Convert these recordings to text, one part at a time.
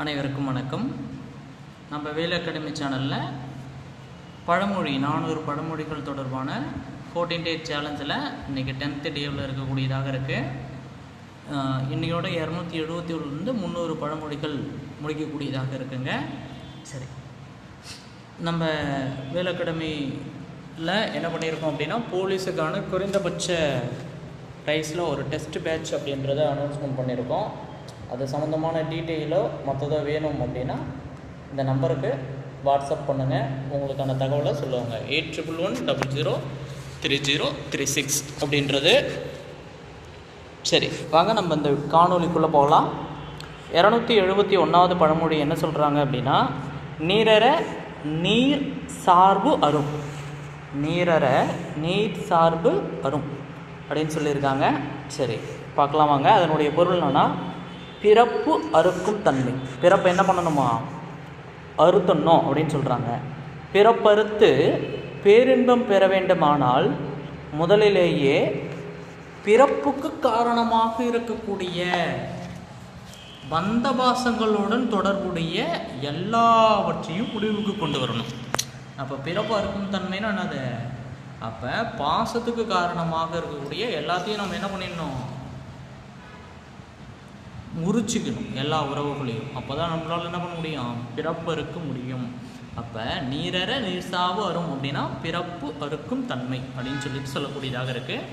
அனைவருக்கும் வணக்கம். நம்ம வேலை அகாடமி சேனலில் பழமொழி நானூறு பழமொழிகள் தொடர்பான ஃபோர்டீன் டே சேலஞ்சில் இன்றைக்கி டென்த்து டேவில் இருக்கக்கூடியதாக இருக்குது இன்றையோட இரநூத்தி எழுபத்தி ஏழுலேருந்து முந்நூறு பழமொழிகள் முடிக்கக்கூடியதாக இருக்குங்க. சரி. நம்ம வேலை அகாடமியில் என்ன பண்ணியிருக்கோம் அப்படின்னா போலீஸுக்கான குறைந்தபட்ச ப்ரைஸில் ஒரு டெஸ்ட் பேட்ச் அப்படின்றத அனௌன்ஸ்மெண்ட் பண்ணியிருக்கோம். அது சம்மந்தமான டீட்டெயிலோ மற்றதோ வேணும் அப்படின்னா இந்த நம்பருக்கு வாட்ஸ்அப் பண்ணுங்கள் உங்களுக்கான தகவலை சொல்லுவாங்க. Eight triple one double zero three zero three six அப்படின்றது. சரி வாங்க நம்ம இந்த காணொலிக்குள்ளே போகலாம். இரநூத்தி எழுபத்தி ஒன்றாவது பழமொழி என்ன சொல்கிறாங்க அப்படின்னா நீரற நீர் சார்பு அரும். நீரற நீர் சார்பு அரும் அப்படின்னு சொல்லியிருக்காங்க. சரி பார்க்கலாம் வாங்க. அதனுடைய பொருள் என்னன்னா பிறப்பு அறுக்கும் தன்மை. பிறப்பு என்ன பண்ணணுமா? அறுத்தணும் அப்படின்னு சொல்கிறாங்க பிறப்பறுத்து பேரின்பம் பெற வேண்டுமானால் முதலிலேயே பிறப்புக்கு காரணமாக இருக்கக்கூடிய பந்தபாசங்களுடன் தொடர்புடைய எல்லாவற்றையும் முடிவுக்கு கொண்டு வரணும். அப்போ பிறப்பு அறுக்கும் தன்மைன்னா என்னது? அப்போ பாசத்துக்கு காரணமாக இருக்கக்கூடிய எல்லாத்தையும் நம்ம என்ன பண்ணிடணும்? முறிச்சிக்கணும் எல்லா உறவுகளையும். அப்போ தான் நம்மளால் என்ன பண்ண முடியும்? பிறப்பு அறுக்க முடியும். அப்போ நீரற நீர்சாவு அரும் அப்படின்னா பிறப்பு அறுக்கும் தன்மை அப்படின்னு சொல்லிட்டு சொல்லக்கூடியதாக இருக்குது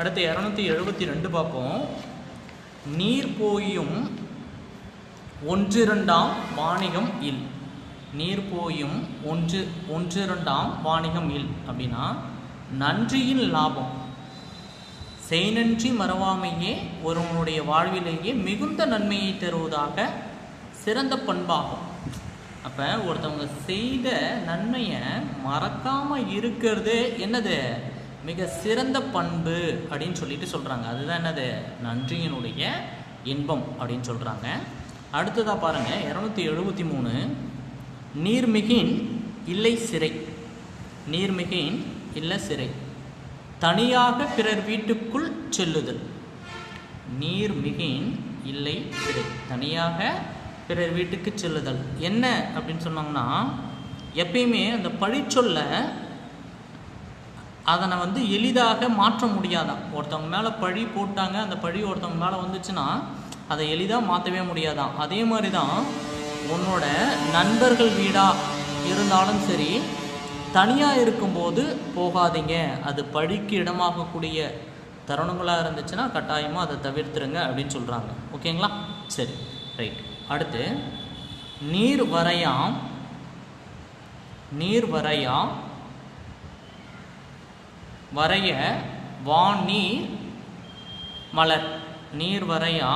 அடுத்து இரநூத்தி எழுபத்தி ரெண்டு பார்ப்போம். நீர் போயும் ஒன்றிரண்டாம் வாணிகம் இல். நீர் போயும் ஒன்று ஒன்றிரண்டாம் வாணிகம் இல் அப்படின்னா நன்றியின் லாபம். செய்நன்றி மறவாமையே ஒருவனுடைய வாழ்விலேயே மிகுந்த நன்மையை தருவதாக சிறந்த பண்பாகும். அப்போ ஒருத்தவங்க செய்த நன்மையை மறக்காமல் இருக்கிறது என்னது? மிக சிறந்த பண்பு அப்படின்னு சொல்லிட்டு சொல்கிறாங்க அதுதான் என்னது? நன்றியினுடைய இன்பம் அப்படின்னு சொல்கிறாங்க அடுத்ததாக பாருங்கள் இரநூத்தி எழுபத்தி மூணு. நீர்மிகின் இல்லை சிறை. நீர்மிகின் இல்லை சிறை. தனியாக பிறர் வீட்டுக்குள் செல்லுதல். நீர் மிகின் இல்லை தனியாக பிறர் வீட்டுக்கு செல்லுதல். என்ன அப்படின்னு சொன்னாங்கன்னா எப்பயுமே அந்த பழிச்சொல்ல அதனை வந்து எளிதாக மாற்ற முடியாதான் ஒருத்தவங்க மேலே பழி போட்டாங்க அந்த பழி ஒருத்தவங்க மேலே வந்துச்சுன்னா அதை எளிதாக மாற்றவே முடியாதான் அதே மாதிரி தான் உன்னோட நண்பர்கள் வீடாக இருந்தாலும் சரி தனியாக இருக்கும்போது போகாதீங்க. அது பழிக்கு இடமாகக்கூடிய தருணங்களாக இருந்துச்சுன்னா கட்டாயமாக அதை தவிர்த்துருங்க அப்படின்னு சொல்கிறாங்க ஓகேங்களா? சரி ரைட் அடுத்து நீர் வரையாம் நீர் வரையாம் வரைய வானீர் மலர். நீர் வரையா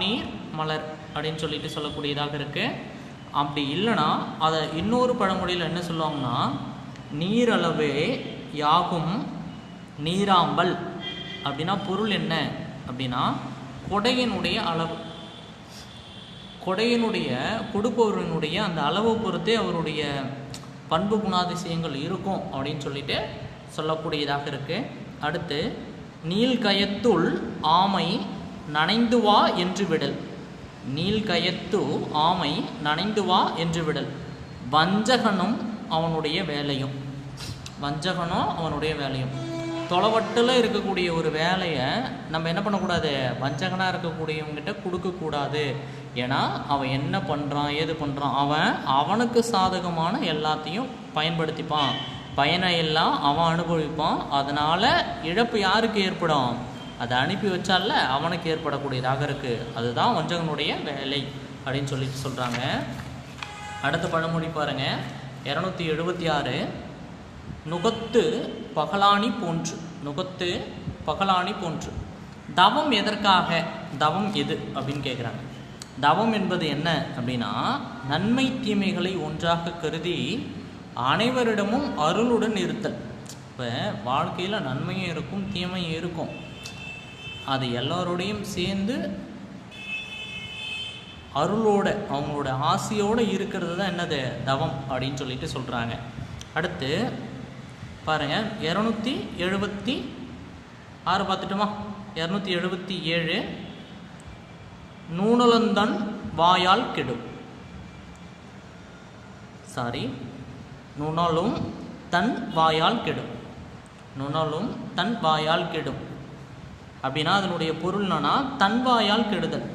நீர் மலர் அப்படின்னு சொல்லிட்டு சொல்லக்கூடியதாக இருக்குது அப்படி இல்லைன்னா அதை இன்னொரு பழமொழியில் என்ன சொல்லுவாங்கன்னா நீரளவே யாகும் நீராம்பல். அப்படின்னா பொருள் என்ன? அப்படின்னா கொடையினுடைய அளவு. கொடையினுடைய கொடுப்பவரினுடைய அந்த அளவு பொறுத்தே அவருடைய பண்பு குணாதிசயங்கள் இருக்கும் அப்படின்னு சொல்லிட்டு சொல்லக்கூடியதாக இருக்குது அடுத்து நீள்கயத்துள் ஆமை நனைந்து வா என்று விடல். நீள்கயத்து ஆமை நனைந்து வா என்று விடல். வஞ்சகனும் அவனுடைய வேலையும். வஞ்சகனும் அவனுடைய வேலையும். தொலைவட்டில் இருக்கக்கூடிய ஒரு வேலையை நம்ம என்ன பண்ணக்கூடாது? வஞ்சகனாக இருக்கக்கூடியவங்ககிட்ட கொடுக்கக்கூடாது. ஏன்னா அவன் என்ன பண்ணுறான் ஏது பண்ணுறான் அவன் அவனுக்கு சாதகமான எல்லாத்தையும் பயன்படுத்திப்பான். பயனை எல்லாம் அவன் அனுபவிப்பான். அதனால் இழப்பு யாருக்கு ஏற்படும்? அதை அனுப்பி வச்சால அவனுக்கு ஏற்படக்கூடியதாக இருக்குது அதுதான் வஞ்சகனுடைய வேலை அப்படின்னு சொல்லிட்டு சொல்கிறாங்க அடுத்த பழமொழி பாருங்கள் இரநூத்தி எழுபத்தி ஆறு. நுகத்து பகலாணி போன்று. நுகத்து பகலாணி போன்று. தவம் எதற்காக? தவம் எது? அப்படின்னு கேட்குறாங்க தவம் என்பது என்ன அப்படின்னா நன்மை தீமைகளை ஒன்றாக கருதி அனைவரிடமும் அருளுடன் இருத்தல். இப்போ வாழ்க்கையில் நன்மையும் இருக்கும் தீமையும் இருக்கும். அது எல்லாரோடையும் சேர்ந்து அருளோட அவங்களோட ஆசையோடு இருக்கிறது தான் என்னது? தவம் அப்படின்னு சொல்லிட்டு சொல்கிறாங்க அடுத்து பாருங்கள் இரநூத்தி எழுபத்தி ஆறு பார்த்துட்டோமா? இரநூத்தி எழுபத்தி ஏழு நூனலந்தன் வாயால் கெடும். சாரி நுணலும் தன் வாயால் கெடும். நுணலும் தன் வாயால் கெடும். அப்படின்னா அதனுடைய பொருள் என்னன்னா தன் வாயால் கெடுதல்.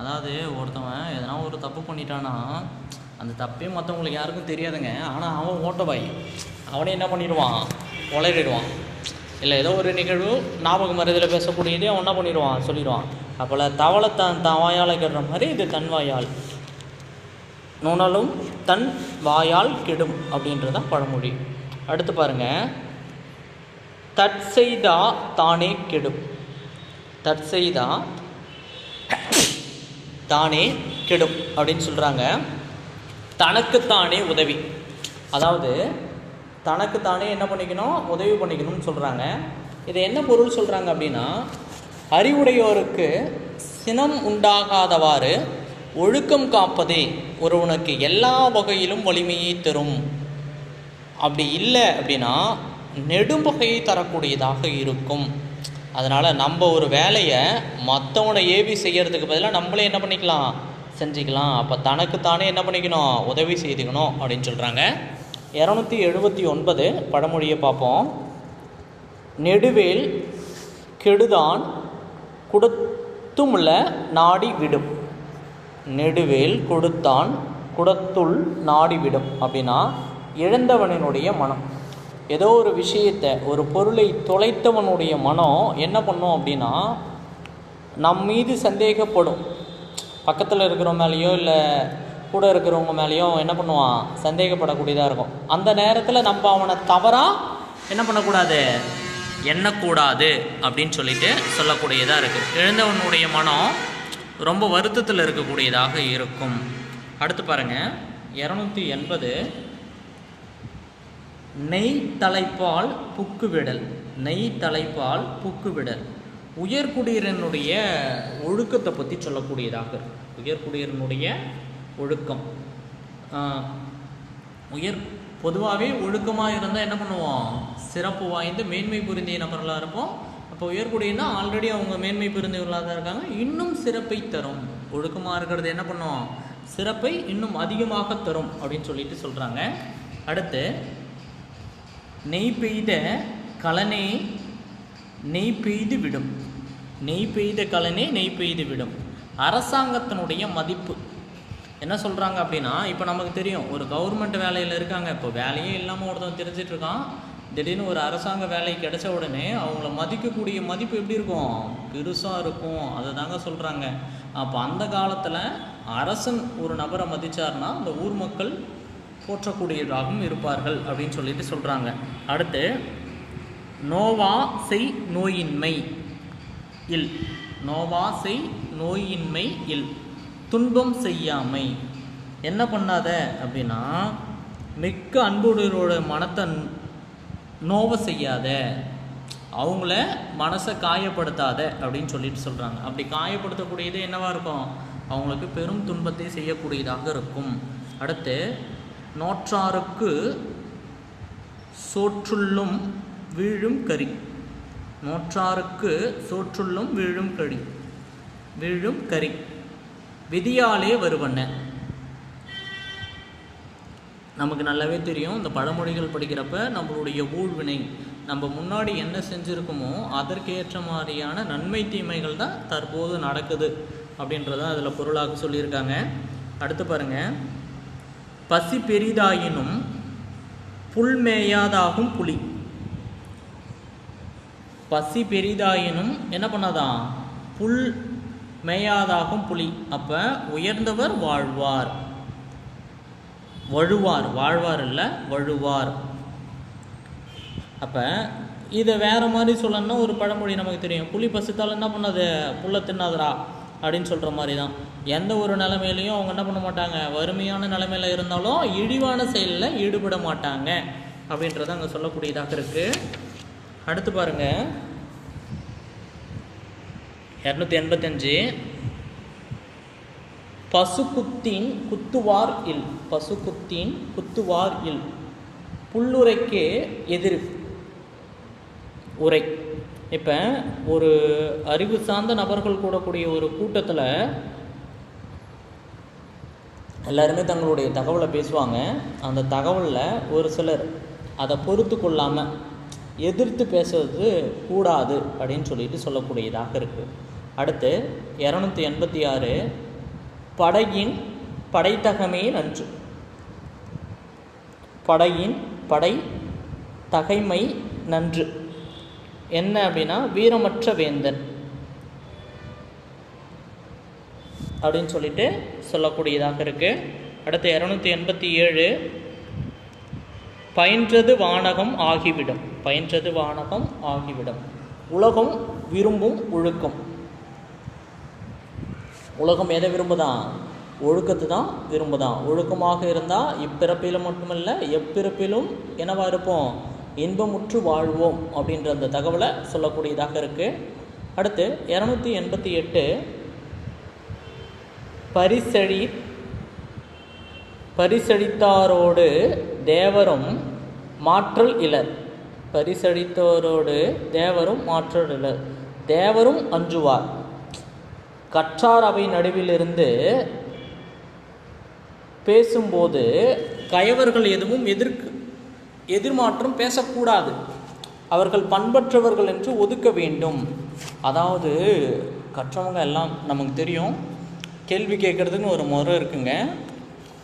அதாவது ஒருத்தவன் எதனா ஒரு தப்பு பண்ணிட்டான்னா அந்த தப்பே மற்றவங்களுக்கு யாருக்கும் தெரியாதுங்க. ஆனால் அவன் ஓட்டவாய். அவனே என்ன பண்ணிடுவான்? உளறிடுவான். இல்லை ஏதோ ஒரு நிகழ்வு ஞாபகம் மருதில் பேசக்கூடியதே அவன் என்ன பண்ணிடுவான்? சொல்லிடுவான். அப்போல தவளை தன் தன் வாயால் கெடுற மாதிரி இது தன் வாயால் நுணலும் தன் வாயால் கெடும் அப்படின்றது தான் பழமொழி. அடுத்து பாருங்க. தற்செய்தா தானே கெடும். தற்செய்தா தானே கெடும் அப்படின்னு சொல்கிறாங்க தனக்குத்தானே உதவி. அதாவது தனக்குத்தானே என்ன பண்ணிக்கணும்? உதவி பண்ணிக்கணும்னு சொல்கிறாங்க இது என்ன பொருள் சொல்கிறாங்க அப்படின்னா அறிவுடையோருக்கு சினம் உண்டாகாதவாறு ஒழுக்கம் காப்பதே ஒருவனுக்கு எல்லா வகையிலும் வலிமையை தரும். அப்படி இல்லை அப்படின்னா நெடும்பகையை தரக்கூடியதாக இருக்கும். அதனால் நம்ம ஒரு வேலையை மற்றவனை ஏவி செய்கிறதுக்கு பதிலாக நம்மளே என்ன பண்ணிக்கலாம்? செஞ்சுக்கலாம். அப்போ தனக்குத்தானே என்ன பண்ணிக்கணும்? உதவி செய்துக்கணும் அப்படின்னு சொல்கிறாங்க இரநூத்தி எழுபத்தி ஒன்பது பழமொழியை பார்ப்போம். நெடுவேல் கெடுதான் குடத்துமுள்ள நாடி விடும். நெடுவேல் கொடுத்தான் குடத்துள் நாடி விடும் அப்படின்னா இழந்தவனினுடைய மனம். ஏதோ ஒரு விஷயத்தை ஒரு பொருளை தொலைத்தவனுடைய மனம் என்ன பண்ணும் அப்படின்னா நம் மீது சந்தேகப்படும். பக்கத்தில் இருக்கிறவங்க மேலேயோ இல்லை கூட இருக்கிறவங்க மேலேயோ என்ன பண்ணுவான்? சந்தேகப்படக்கூடியதாக இருக்கும். அந்த நேரத்தில் நம்ம அவனை தவறாக என்ன பண்ணக்கூடாது? எண்ணக்கூடாது அப்படின்னு சொல்லிட்டு சொல்லக்கூடியதாக இருக்குது எழுந்தவனுடைய மனம் ரொம்ப வருத்தத்தில் இருக்கக்கூடியதாக இருக்கும். அடுத்து பாருங்கள் இரநூத்தி எண்பது. நெய் தலைப்பால் புக்கு விடல் நெய் தலைப்பால் புக்கு விடல் உயர்குடியினுடைய ஒழுக்கத்தை பற்றி சொல்லக்கூடியதாக இருக்கும் உயர்குடியினுடைய ஒழுக்கம். உயர் பொதுவாகவே ஒழுக்கமாக இருந்தால் என்ன பண்ணுவோம்? சிறப்பு வாய்ந்த மேன்மை பொருந்திய நபர்களாக இருப்போம். அப்போ உயர்குடியினா ஆல்ரெடி அவங்க மேன்மை பொருந்தியவர்களாக தான் இருக்காங்க. இன்னும் சிறப்பை தரும். ஒழுக்கமாக இருக்கிறது என்ன பண்ணுவோம் சிறப்பை இன்னும் அதிகமாக தரும் அப்படின்னு சொல்லிட்டு சொல்கிறாங்க அடுத்து நெய் பெய்த கலனே நெய் பெய்து விடும். நெய் பெய்த கலனே நெய் பெய்து விடும். அரசாங்கத்தினுடைய மதிப்பு. என்ன சொல்கிறாங்க அப்படின்னா இப்போ நமக்கு தெரியும் ஒரு கவர்மெண்ட் வேலையில் இருக்காங்க. இப்போ வேலையே இல்லாமல் ஒருத்தன் தெரிஞ்சிட்ருக்கான் திடீர்னு ஒரு அரசாங்க வேலை கிடைச்ச உடனே அவங்கள மதிக்கக்கூடிய மதிப்பு எப்படி இருக்கும்? பெருசாக இருக்கும். அதை தாங்க சொல்கிறாங்க அப்போ அந்த காலத்தில் அரசன் ஒரு நபரை மதித்தார்னா அந்த ஊர் மக்கள் போற்றக்கூடியதாகவும் இருப்பார்கள் அப்படின்னு சொல்லிட்டு சொல்கிறாங்க அடுத்து நோவா செய் நோயின்மை இல். நோவா செய் நோயின்மை இல். துன்பம் செய்யாமை. என்ன பண்ணாத? அப்படின்னா மிக்க அன்புடையோட மனத்தை நோவை செய்யாத அவங்கள மனசை காயப்படுத்தாத அப்படின்னு சொல்லிட்டு சொல்கிறாங்க அப்படி காயப்படுத்தக்கூடியது என்னவாக இருக்கும்? அவங்களுக்கு பெரும் துன்பத்தை செய்யக்கூடியதாக இருக்கும். அடுத்து நோற்றாருக்கு சோற்றுள்ளும் வீழும் கரி. நோற்றாருக்கு சோற்றுள்ளும் வீழும் கரி வீழும் கரி. விதியாலே வருவன. நமக்கு நல்லாவே தெரியும். இந்த பழமொழிகள் படிக்கிறப்ப நம்மளுடைய ஊழ்வினை நம்ம முன்னாடி என்ன செஞ்சுருக்கோமோ அதற்கேற்ற மாதிரியான நன்மை தீமைகள் தான் தற்போது நடக்குது அப்படின்றத அதில் பொருளாக சொல்லியிருக்காங்க. அடுத்து பாருங்கள் பசி பெரிதாயினும் புல் மேயாதாகும் புலி. பசி பெரிதாயினும் என்ன பண்ணாதான்? புல் மேயாதாகும் புலி. அப்போ உயர்ந்தவர் வாழ்வார். வழுவார். வாழ்வார் இல்லை வழுவார். அப்போ இதை வேறு மாதிரி சொல்லணும்னா ஒரு பழமொழி நமக்கு தெரியும். புலி பசித்தால் என்ன பண்ணாது? புல்லை தின்னாதரா அப்படின்னு சொல்கிற மாதிரி தான் எந்த ஒரு நிலைமையிலையும் அவங்க என்ன பண்ண மாட்டாங்க? வறுமையான நிலைமையில் இருந்தாலும் இழிவான செயலில் ஈடுபட மாட்டாங்க. அப்படின்றத அங்கே சொல்லக்கூடியதாக இருக்குது அடுத்து பாருங்க. இரநூத்தி எண்பத்தஞ்சு. பசுக்குத்தின் குத்துவார் இல். பசுக்குத்தின் குத்துவார் இல். புல்லுரைக்கே எதிர் உரை. இப்போ ஒரு அறிவு சார்ந்த நபர்கள் கூடக்கூடிய ஒரு கூட்டத்தில் எல்லாருமே தங்களுடைய தகவலை பேசுவாங்க. அந்த தகவலில் ஒரு சிலர் அதை பொறுத்து கொள்ளாமல் எதிர்த்து பேசுறது கூடாது அப்படின்னு சொல்லிட்டு சொல்லக்கூடியதாக இருக்குது அடுத்து இரநூத்தி எண்பத்தி ஆறு படையின் படைத்தகமே நன்று. படையின் படை தகைமை நன்று. என்ன அப்படின்னா வீரமற்ற வேந்தன். அப்படின்னு சொல்லிட்டு சொல்லக்கூடியதாக இருக்குது அடுத்து இரநூத்தி எண்பத்தி ஏழு. பயின்றது வானகம் ஆகிவிடும். பயின்றது வானகம் ஆகிவிடும். உலகம் விரும்பும் ஒழுக்கம். உலகம் எதை விரும்புதான் ஒழுக்கத்தை தான் விரும்புதான் ஒழுக்கமாக இருந்தால் இப்பிறப்பிலும் மட்டுமல்ல எப்பிறப்பிலும் என்னவா இருப்போம்? இன்பமுற்று வாழ்வோம் அப்படின்ற அந்த தகவலை சொல்லக்கூடியதாக இருக்குது அடுத்து இரநூத்தி எண்பத்தி எட்டு. பரிசழி பரிசளித்தாரோடு தேவரும் மாற்றல் இலர். பரிசளித்தோரோடு தேவரும் மாற்றல் இலர். தேவரும் அஞ்சுவார். கற்றார் அவை நடுவிலிருந்து பேசும்போது கயவர்கள் எதுவும் எதிர்க்கு எதிர்மாற்றம் பேசக்கூடாது. அவர்கள் பண்பற்றவர்கள் என்று ஒதுக்க வேண்டும். அதாவது கற்றவங்க எல்லாம் நமக்கு தெரியும் கேள்வி கேட்குறதுன்னு ஒரு முறை இருக்குங்க.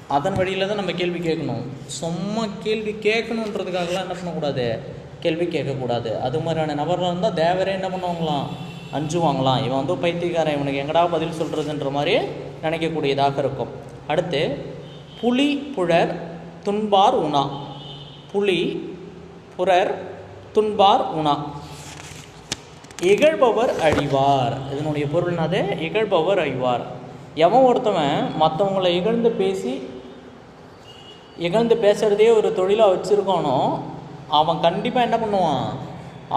அதன் வழியில் தான் நம்ம கேள்வி கேட்கணும். சும்மா கேள்வி கேட்கணுன்றதுக்காகலாம் என்ன பண்ணக்கூடாது? கேள்வி கேட்கக்கூடாது. அது மாதிரியான நபர்கள் இருந்தால் தேவரே என்ன பண்ணுவாங்களாம்? அஞ்சுவாங்களாம். இவன் வந்து பைத்தியக்காரன். இவனுக்கு எங்கடா பதில் சொல்கிறதுன்ற மாதிரி நினைக்கக்கூடியதாக இருக்கும். அடுத்து புலி புழர் துன்பார் உணா. புலி புரர் துன்பார் உணா. இகழ்பவர் அழிவார். இதனுடைய பொருள்னாதே இகழ்பவர் அழிவார். எவன் ஒருத்தவன் மற்றவங்களை இகழ்ந்து பேசி இகழ்ந்து பேசுகிறதே ஒரு தொழிலாக வச்சுருக்கானோ அவன் கண்டிப்பாக என்ன பண்ணுவான்?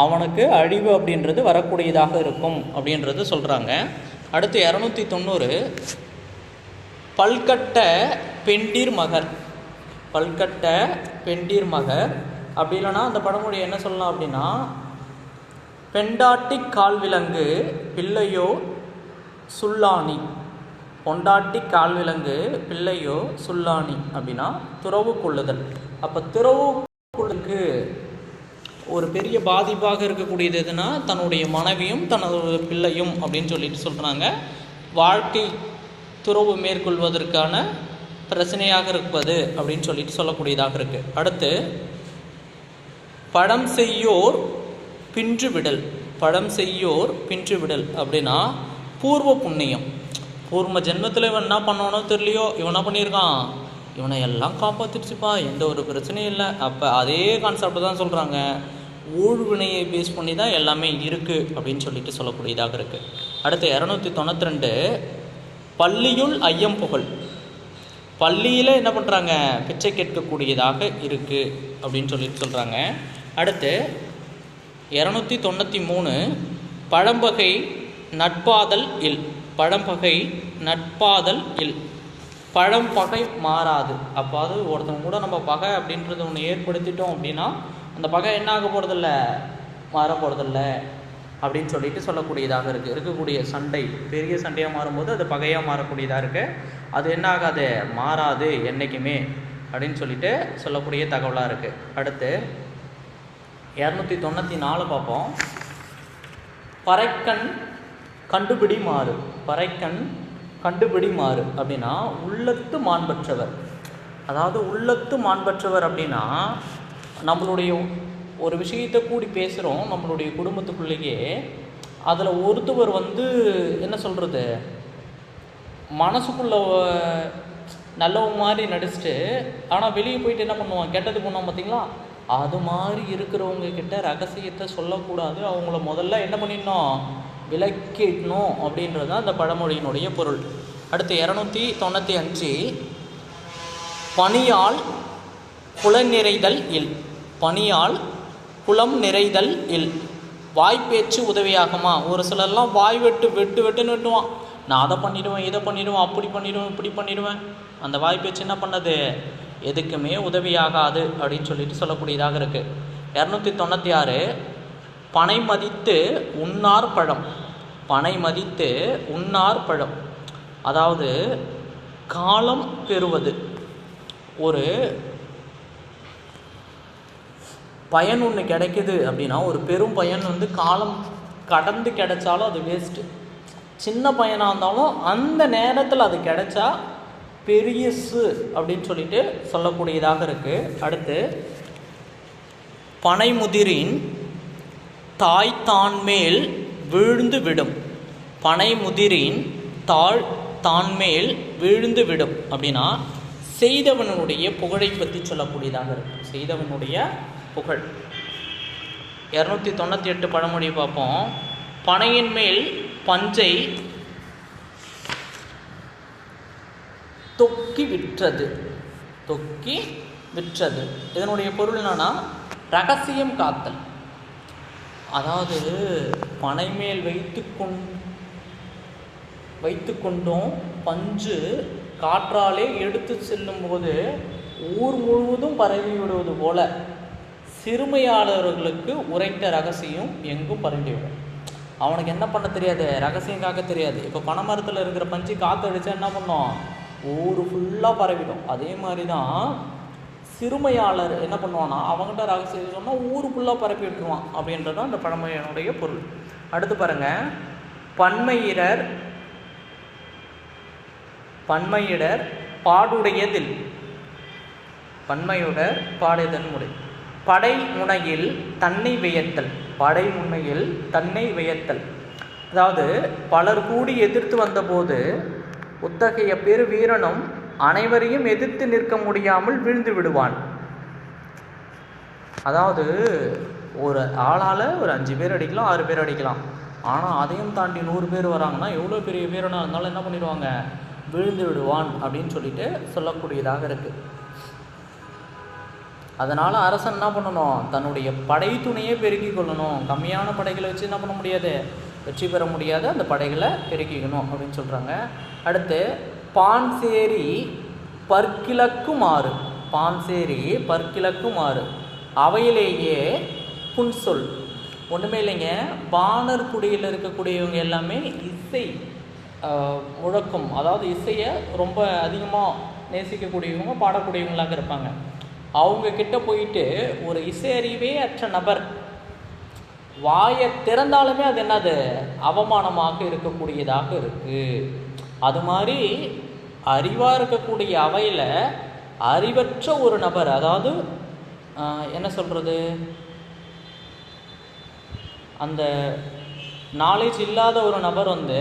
அவனுக்கு அழிவு அப்படின்றது வரக்கூடியதாக இருக்கும் அப்படின்றது சொல்கிறாங்க அடுத்து இரநூத்தி தொண்ணூறு பல்கட்ட பெண்டீர் மகர். பல்கட்ட பெண்டீர் மகர். அப்படி இல்லைன்னா அந்த பழமொழி என்ன சொல்லலாம் அப்படின்னா பெண்டாட்டி கால்விலங்கு பிள்ளையோ சுல்லாணி. பொண்டாட்டி கால்விலங்கு பிள்ளையோ சுல்லாணி அப்படின்னா துறவு கொள்ளுதல். அப்போ துறவு கொள்ளுக்கு ஒரு பெரிய பாதிப்பாக இருக்கக்கூடியது எதுனா தன்னுடைய மனைவியும் தனது பிள்ளையும் அப்படின்னு சொல்லிட்டு சொல்கிறாங்க வாழ்க்கை துறவு மேற்கொள்வதற்கான பிரச்சனையாக இருப்பது அப்படின்னு சொல்லிட்டு சொல்லக்கூடியதாக இருக்குது அடுத்து படம் செய்யோர் பின்று விடல். படம் செய்யோர் பின்று விடல் அப்படின்னா பூர்வ புண்ணியம். பூர்வ ஜென்மத்தில் இவன் என்ன பண்ணானோ தெரியலையோ இவன் என்ன பண்ணியிருக்கான்? இவனை எல்லாம் காப்பாற்றிடுச்சுப்பா எந்த ஒரு பிரச்சனையும் இல்லை. அப்போ அதே கான்செப்ட் தான் சொல்கிறாங்க ஊழ்வினையை பேஸ் பண்ணி தான் எல்லாமே இருக்குது அப்படின்னு சொல்லிட்டு சொல்லக்கூடியதாக இருக்குது அடுத்து இரநூத்தி தொண்ணூற்றி ரெண்டு பள்ளியுள் ஐயம் புகழ். பள்ளியில் என்ன பண்ணுறாங்க பிச்சை கேட்கக்கூடியதாக இருக்குது அப்படின்னு சொல்லிட்டு சொல்கிறாங்க அடுத்து இரநூத்தி தொண்ணூற்றி மூணு பழம்பகை நட்பாதல் இல். பழம்பகை நட்பாதல் இல். பழம்பகை மாறாது. அப்போ அது ஒருத்தவங்க கூட நம்ம பகை அப்படின்றது ஒன்று ஏற்படுத்திட்டோம் அப்படின்னா அந்த பகை என்ன ஆக போகிறதில்ல மாற போகிறதில்ல அப்படின்னு சொல்லிட்டு சொல்லக்கூடியதாக இருக்குது இருக்கக்கூடிய சண்டை பெரிய சண்டையாக மாறும்போது அது பகையாக மாறக்கூடியதாக இருக்குது அது என்ன ஆகாது? மாறாது என்றைக்குமே அப்படின்னு சொல்லிட்டு சொல்லக்கூடிய தகவலாக இருக்குது அடுத்து இரநூத்தி தொண்ணூற்றி நாலு பார்ப்போம். பறைக்கண் கண்டுபிடி மாறு பறைக்கண் கண்டுபிடி மாறு அப்படின்னா உள்ளத்து மாண்பற்றவர். அதாவது உள்ளத்து மாண்பற்றவர் அப்படின்னா நம்மளுடைய ஒரு விஷயத்தை கூடி பேசுகிறோம் நம்மளுடைய குடும்பத்துக்குள்ளேயே. அதில் ஒருத்தவர் வந்து என்ன சொல்கிறது மனசுக்குள்ள நல்லவங்க மாதிரி நடிச்சுட்டு ஆனால் வெளியே போயிட்டு என்ன பண்ணுவான்? கெட்டது பண்ணுவான் பார்த்தீங்களா அது மாதிரி இருக்கிறவங்க கிட்ட ரகசியத்தை சொல்லக்கூடாது. அவங்கள முதல்ல என்ன பண்ணிடணும்? விலக்கிடணும் அப்படின்றது தான் அந்த பழமொழியினுடைய பொருள். அடுத்து இரநூத்தி தொண்ணூற்றி அஞ்சு. பணியால் புலன் நிறைதல் இல். பணியால் குளம் நிறைதல் இல். வாய்ப்பேச்சு உதவியாகுமா? ஒரு சிலர்லாம் வாய் வெட்டு வெட்டு வெட்டுன்னு வெட்டுவான். நான் அதை பண்ணிடுவேன் இதை பண்ணிடுவேன் அப்படி பண்ணிடுவேன் இப்படி பண்ணிடுவேன். அந்த வாய்ப்பேச்சு என்ன பண்ணது? எதுக்குமே உதவியாகாது அப்படின்னு சொல்லிட்டு சொல்லக்கூடியதாக இருக்குது இரநூத்தி தொண்ணூற்றி ஆறு. பனை மதித்து உண்ணார் பழம். பனை மதித்து உண்ணார் பழம். அதாவது காலம் பெறுவது. ஒரு பயன் ஒன்று கிடைக்குது அப்படின்னா ஒரு பெரும் பயன் வந்து காலம் கடந்து கிடைச்சாலும் அது வேஸ்ட்டு சின்ன பையனாக இருந்தாலும் அந்த நேரத்தில் அது கிடைச்சா பெரியசு அப்படின்னு சொல்லிட்டு சொல்லக்கூடியதாக இருக்குது அடுத்து பனைமுதிரின் தாய் தான் மேல் விழுந்து விடும் பனைமுதிரின் தாழ் தான் மேல் விழுந்து விடும் அப்படின்னா செய்தவனுடைய புகழை பற்றி சொல்லக்கூடியதாக இருக்கும். செய்தவனுடைய புகழ். இரநூத்தி தொண்ணூற்றி எட்டு பழமொழி பார்ப்போம். பனையின் மேல் பஞ்சை தொக்கி விற்றது தொக்கி விற்றது இதனுடைய பொருள் என்னன்னா ரகசியம் காத்தல். அதாவது பனை மேல் வைத்து கொண் வைத்து கொண்டும். பஞ்சு காற்றாலே எடுத்து செல்லும் போது ஊர் முழுவதும் பரவி விடுவது போல சிறுமையாளர்களுக்கு உரைத்த ரகசியம் எங்கும் பரவிவிடும் அவனுக்கு என்ன பண்ண தெரியாது? ரகசியம் காக்க தெரியாது. இப்போ பனைமரத்தில் இருக்கிற பஞ்சு காற்று அடித்தா என்ன பண்ணோம்? ஊர் ஃபுல்லாக பரவிடும். அதே மாதிரி தான் சிறுமையாளர் என்ன பண்ணுவான்னா அவங்ககிட்ட ரகசியம் சொன்னால் ஊருக்குள்ளே பரப்பி விட்டுருவான் அப்படின்றது தான் அந்த பழமொழியினுடைய பொருள். அடுத்து பாருங்க. பன்மையிடர் பன்மையிடர் பாடுடையதில். பன்மையுடர் பாடுதன் முறை. படை முனையில் தன்னை வியத்தல். படை முனையில் தன்னை வியத்தல். அதாவது பலர் கூடி எதிர்த்து வந்தபோது உத்தகைய பெரு வீரனும் அனைவரையும் எதிர்த்து நிற்க முடியாமல் வீழ்ந்து விடுவான். அதாவது ஒரு ஆளால் ஒரு அஞ்சு பேர் அடிக்கலாம் ஆறு பேர் அடிக்கலாம். ஆனால் அதையும் தாண்டி நூறு பேர் வராங்கன்னா எவ்வளோ பெரிய பேரனாக இருந்தாலும் என்ன பண்ணிடுவாங்க? விழுந்து விடுவான் அப்படின்னு சொல்லிட்டு சொல்லக்கூடியதாக இருக்குது அதனால் அரசன் என்ன பண்ணணும்? தன்னுடைய படை துணையை பெருக்கிக் கொள்ளணும். கம்மியான படைகளை வச்சு என்ன பண்ண முடியாது? வெற்றி பெற முடியாது. அந்த படைகளை பெருக்கிக்கணும் அப்படின்னு சொல்கிறாங்க அடுத்து பான்சேரி பற்கிழக்குமாறு. பான்சேரி பற்கிழக்குமாறு. அவையிலேயே புன்சொல். ஒன்றுமே இல்லைங்க. பாணர் குடியில் இருக்கக்கூடியவங்க எல்லாமே இசை முழக்கம். அதாவது இசையை ரொம்ப அதிகமாக நேசிக்கக்கூடியவங்க பாடக்கூடியவங்களாக இருப்பாங்க. அவங்க கிட்ட போயிட்டு ஒரு இசை அறிவே அற்ற நபர் வாயை திறந்தாலுமே அது என்னது? அவமானமாக இருக்கக்கூடியதாக இருக்குது அது மாதிரி அறிவாக இருக்கக்கூடிய அவையில் அறிவற்ற ஒரு நபர் அதாவது என்ன சொல்கிறது அந்த நாலேஜ் இல்லாத ஒரு நபர் வந்து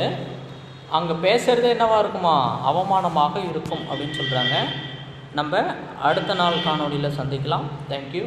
அங்கே பேசுகிறதே என்னவாக இருக்குமா? அவமானமாக இருக்கும் அப்படின்னு சொல்கிறாங்க நம்ம அடுத்த நாள் காணொலியில் சந்திக்கலாம். தேங்க்யூ